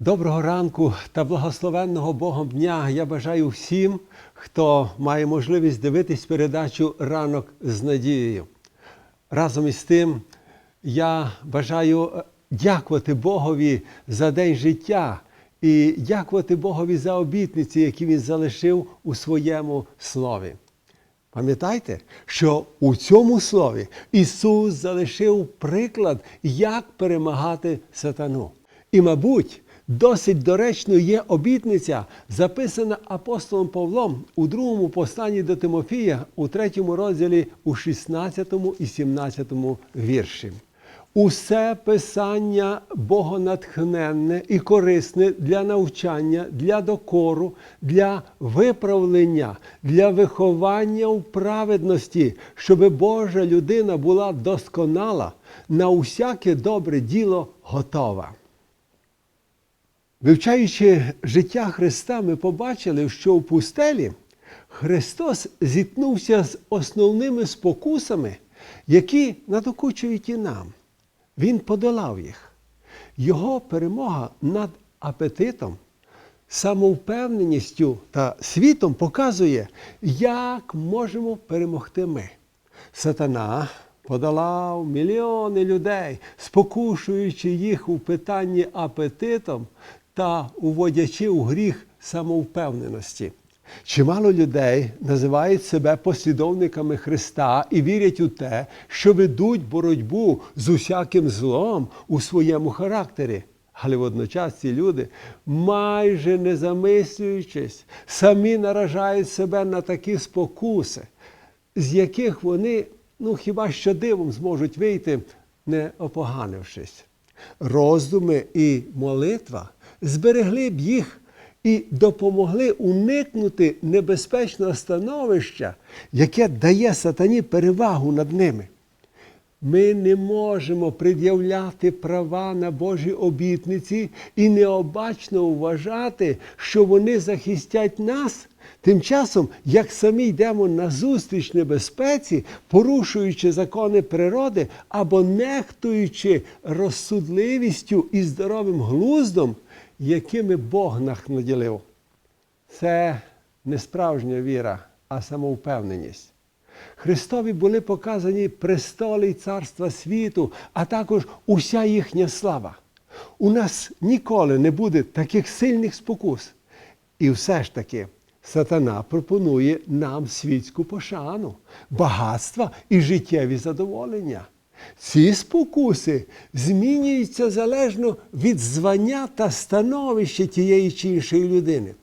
Доброго ранку та благословенного Богом дня я бажаю всім, хто має можливість дивитись передачу Ранок з надією. Разом із тим я бажаю е, дякувати Богові за день життя і дякувати Богові за обітниці, які Він залишив у своєму слові. Пам'ятайте, що у цьому слові Ісус залишив приклад, як перемагати сатану. І, мабуть, досить доречною є обітниця, записана апостолом Павлом у другому посланні до Тимофія у третьому розділі у 16 і 17 вірші. Усе писання богонатхненне і корисне для навчання, для докору, для виправлення, для виховання в праведності, щоб Божа людина була досконала, на усяке добре діло готова. Вивчаючи життя Христа, ми побачили, що в пустелі Христос зіткнувся з основними спокусами, які надокучують і нам. Він подолав їх. Його перемога над апетитом, самовпевненістю та світом показує, як можемо перемогти ми. Сатана подолав мільйони людей, спокушуючи їх у питанні апетитом та уводячи у гріх самовпевненості. Чимало людей називають себе послідовниками Христа і вірять у те, що ведуть боротьбу з усяким злом у своєму характері. Але водночас ці люди, майже не замислюючись, самі наражають себе на такі спокуси, з яких вони ну, хіба що дивом зможуть вийти, не опоганившись. Роздуми і молитва зберегли б їх і допомогли уникнути небезпечного становища, яке дає сатані перевагу над ними. Ми не можемо пред'являти права на Божі обітниці і необачно вважати, що вони захистять нас. Тим часом, як самі йдемо на зустріч небезпеці, порушуючи закони природи або нехтуючи розсудливістю і здоровим глуздом, якими Бог нас наділив. Це не справжня віра, а самовпевненість. Христові були показані престоли й царства світу, а також уся їхня слава. У нас ніколи не буде таких сильних спокус. І все ж таки сатана пропонує нам світську пошану, багатства і життєві задоволення. Ці спокуси змінюються залежно від звання та становища тієї чи іншої людини.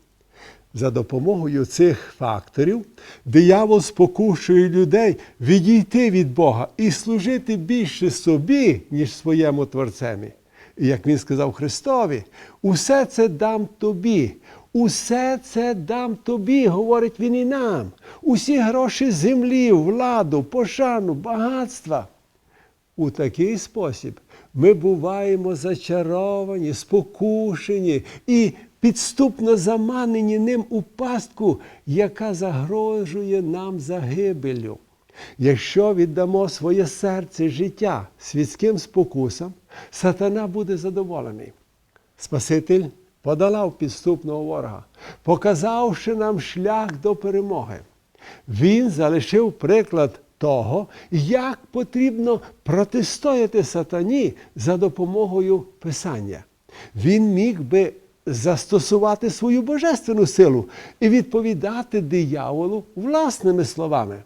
За допомогою цих факторів диявол спокушує людей відійти від Бога і служити більше собі, ніж своєму Творцеві. І як він сказав Христові, усе це дам тобі, усе це дам тобі, говорить він і нам. Усі гроші землі, владу, пошану, багатства. У такий спосіб ми буваємо зачаровані, спокушені і підступно заманені ним у пастку, яка загрожує нам загибелю. Якщо віддамо своє серце життя світським спокусам, сатана буде задоволений. Спаситель подолав підступного ворога, показавши нам шлях до перемоги. Він залишив приклад того, як потрібно протистояти сатані за допомогою Писання. Він міг би застосувати свою божественну силу і відповідати дияволу власними словами.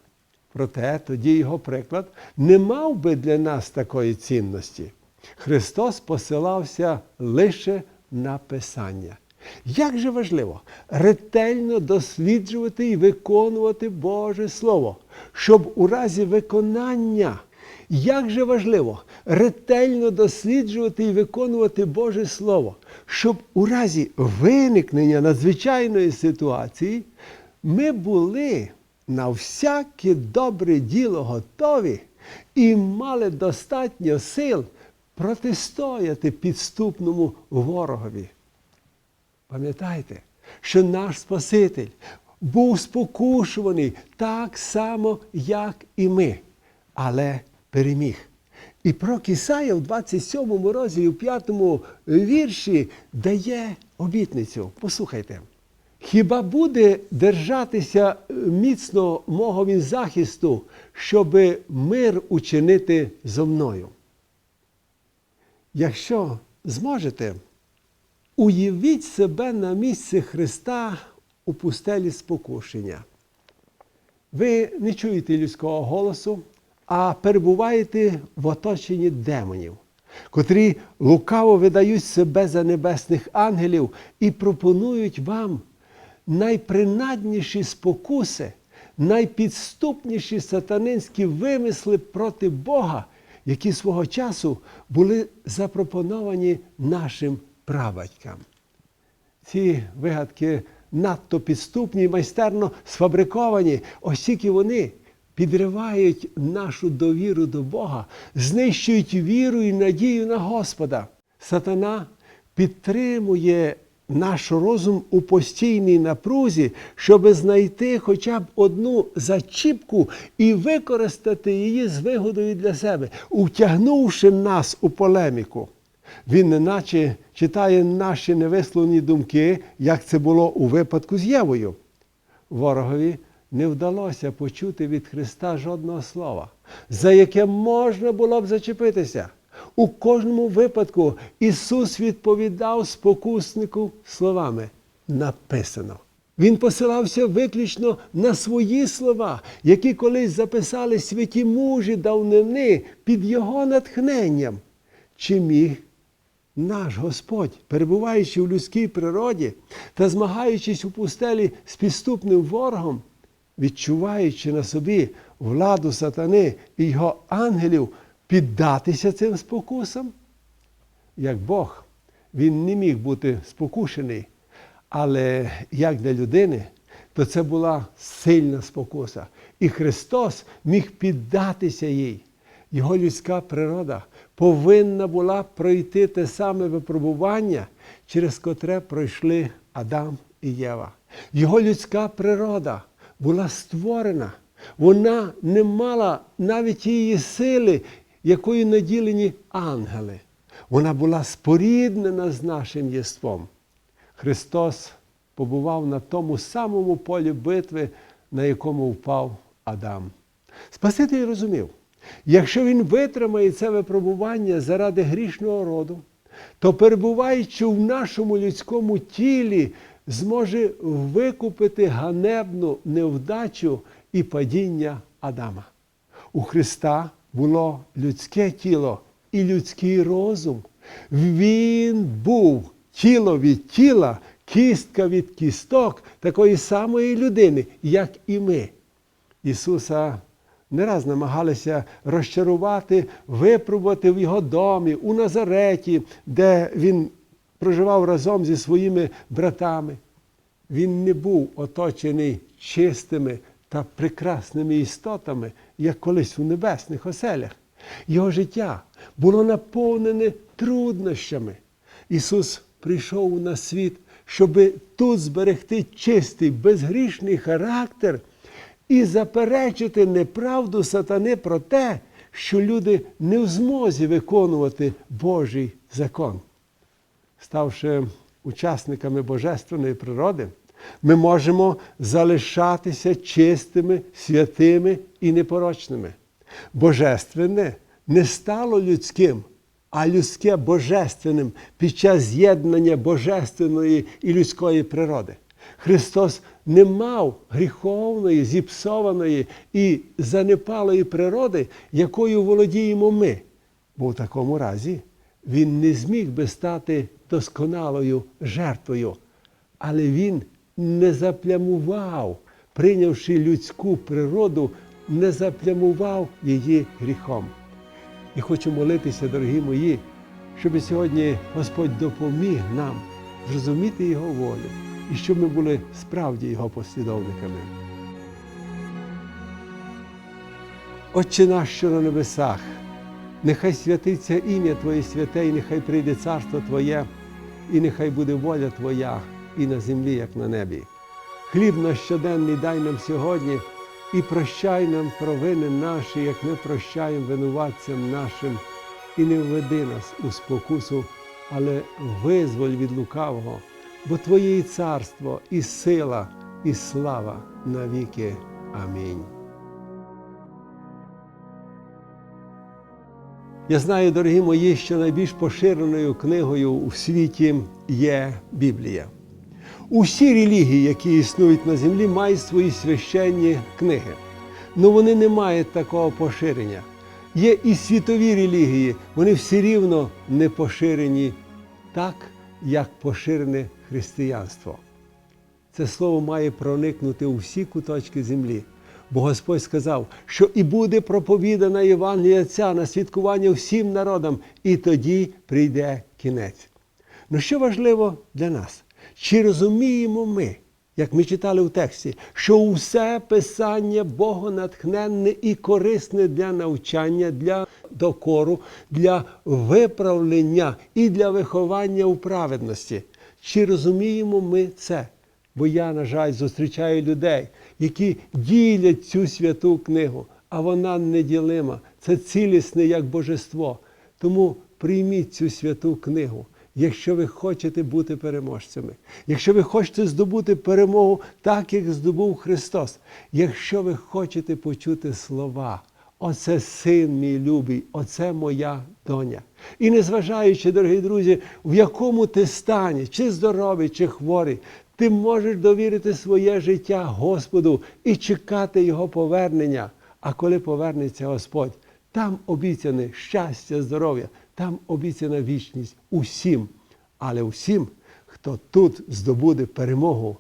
Проте тоді його приклад не мав би для нас такої цінності. Христос посилався лише на Писання. Як же важливо ретельно досліджувати і виконувати Боже Слово, щоб у разі виконання, як же важливо ретельно досліджувати і виконувати Боже Слово, щоб у разі виникнення надзвичайної ситуації ми були на всяке добре діло готові і мали достатньо сил протистояти підступному ворогові. Пам'ятайте, що наш Спаситель був спокушуваний так само, як і ми, але переміг. І пророк Ісая в 27 розділі, в 5 вірші дає обітницю. Послухайте. Хіба буде держатися е, міцно мого він захисту, щоби мир учинити зо мною? Якщо зможете, уявіть себе на місці Христа у пустелі спокушення. Ви не чуєте людського голосу, а перебуваєте в оточенні демонів, котрі лукаво видають себе за небесних ангелів і пропонують вам найпринадніші спокуси, найпідступніші сатанинські вимисли проти Бога, які свого часу були запропоновані нашим прабатькам. Ці вигадки надто підступні і майстерно сфабриковані, оскільки вони підривають нашу довіру до Бога, знищують віру і надію на Господа. Сатана підтримує наш розум у постійній напрузі, щоб знайти хоча б одну зачіпку і використати її з вигодою для себе, утягнувши нас у полеміку. Він неначе читає наші невисловні думки, як це було у випадку з Євою. Ворогові не вдалося почути від Христа жодного слова, за яке можна було б зачепитися. У кожному випадку Ісус відповідав спокуснику словами написано. Він посилався виключно на свої слова, які колись записали святі мужі давнини під Його натхненням. Чи міг наш Господь, перебуваючи в людській природі та змагаючись у пустелі з підступним ворогом, відчуваючи на собі владу сатани і його ангелів, піддатися цим спокусам? Як Бог, він не міг бути спокушений, але як для людини, то це була сильна спокуса. І Христос міг піддатися їй. Його людська природа повинна була пройти те саме випробування, через котре пройшли Адам і Єва. Його людська природа була створена. Вона не мала навіть її сили, якою наділені ангели. Вона була споріднена з нашим єством. Христос побував на тому самому полі битви, на якому впав Адам. Спаситель розумів, якщо він витримає це випробування заради грішного роду, то перебуваючи в нашому людському тілі, зможе викупити ганебну невдачу і падіння Адама. У Христа було людське тіло і людський розум. Він був тіло від тіла, кістка від кісток такої самої людини, як і ми. Ісуса не раз намагалися розчарувати, випробувати в його домі, у Назареті, де він проживав разом зі своїми братами. Він не був оточений чистими та прекрасними істотами, як колись у небесних оселях. Його життя було наповнене труднощами. Ісус прийшов на світ, щоб тут зберегти чистий, безгрішний характер і заперечити неправду сатани про те, що люди не в змозі виконувати Божий закон. Ставши учасниками божественної природи, ми можемо залишатися чистими, святими і непорочними. Божественне не стало людським, а людське божественним під час з'єднання божественної і людської природи. Христос не мав гріховної, зіпсованої і занепалої природи, якою володіємо ми. Бо в такому разі Він не зміг би стати досконалою жертвою, але Він не заплямував, прийнявши людську природу, не заплямував її гріхом. І хочу молитися, дорогі мої, щоб сьогодні Господь допоміг нам зрозуміти Його волю і щоб ми були справді Його послідовниками. Отче наш, що на небесах, нехай святиться ім'я Твоє святе, і нехай прийде царство Твоє, і нехай буде воля Твоя і на землі, як на небі. Хліб наш щоденний дай нам сьогодні і прощай нам провини наші, як ми прощаємо винуватцям нашим, і не введи нас у спокусу, але визволь від лукавого, бо Твоє і царство, і сила, і слава навіки. Амінь. Я знаю, дорогі мої, що найбільш поширеною книгою у світі є Біблія. Усі релігії, які існують на землі, мають свої священні книги. але вони не мають такого поширення. Є і світові релігії, вони все рівно не поширені так, як поширене християнство. Це слово має проникнути у всі куточки землі. Бо Господь сказав, що і буде проповідана Євангелія ця на свідкування всім народам, і тоді прийде кінець. Ну що важливо для нас? Чи розуміємо ми, як ми читали в тексті, що усе писання богонатхненне і корисне для навчання, для докору, для виправлення і для виховання у праведності? Чи розуміємо ми це? Бо я, на жаль, зустрічаю людей, які ділять цю святу книгу, а вона неділима. Це цілісне як божество. Тому прийміть цю святу книгу, якщо ви хочете бути переможцями, якщо ви хочете здобути перемогу так, як здобув Христос, якщо ви хочете почути слова. Оце син мій любий, оце моя доня. І незважаючи, дорогі друзі, в якому ти стані, чи здоровий, чи хворий, ти можеш довірити своє життя Господу і чекати Його повернення. А коли повернеться Господь, там обіцяне щастя, здоров'я, там обіцяна вічність усім, але усім, хто тут здобуде перемогу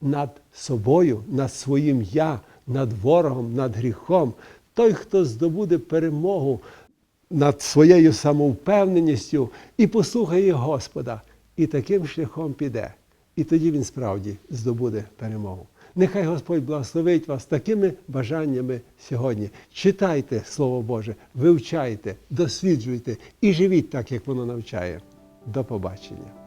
над собою, над своїм я, над ворогом, над гріхом, той, хто здобуде перемогу над своєю самовпевненістю і послухає Господа, і таким шляхом піде. І тоді він справді здобуде перемогу. Нехай Господь благословить вас такими бажаннями сьогодні. Читайте Слово Боже, вивчайте, досліджуйте і живіть так, як воно навчає. До побачення.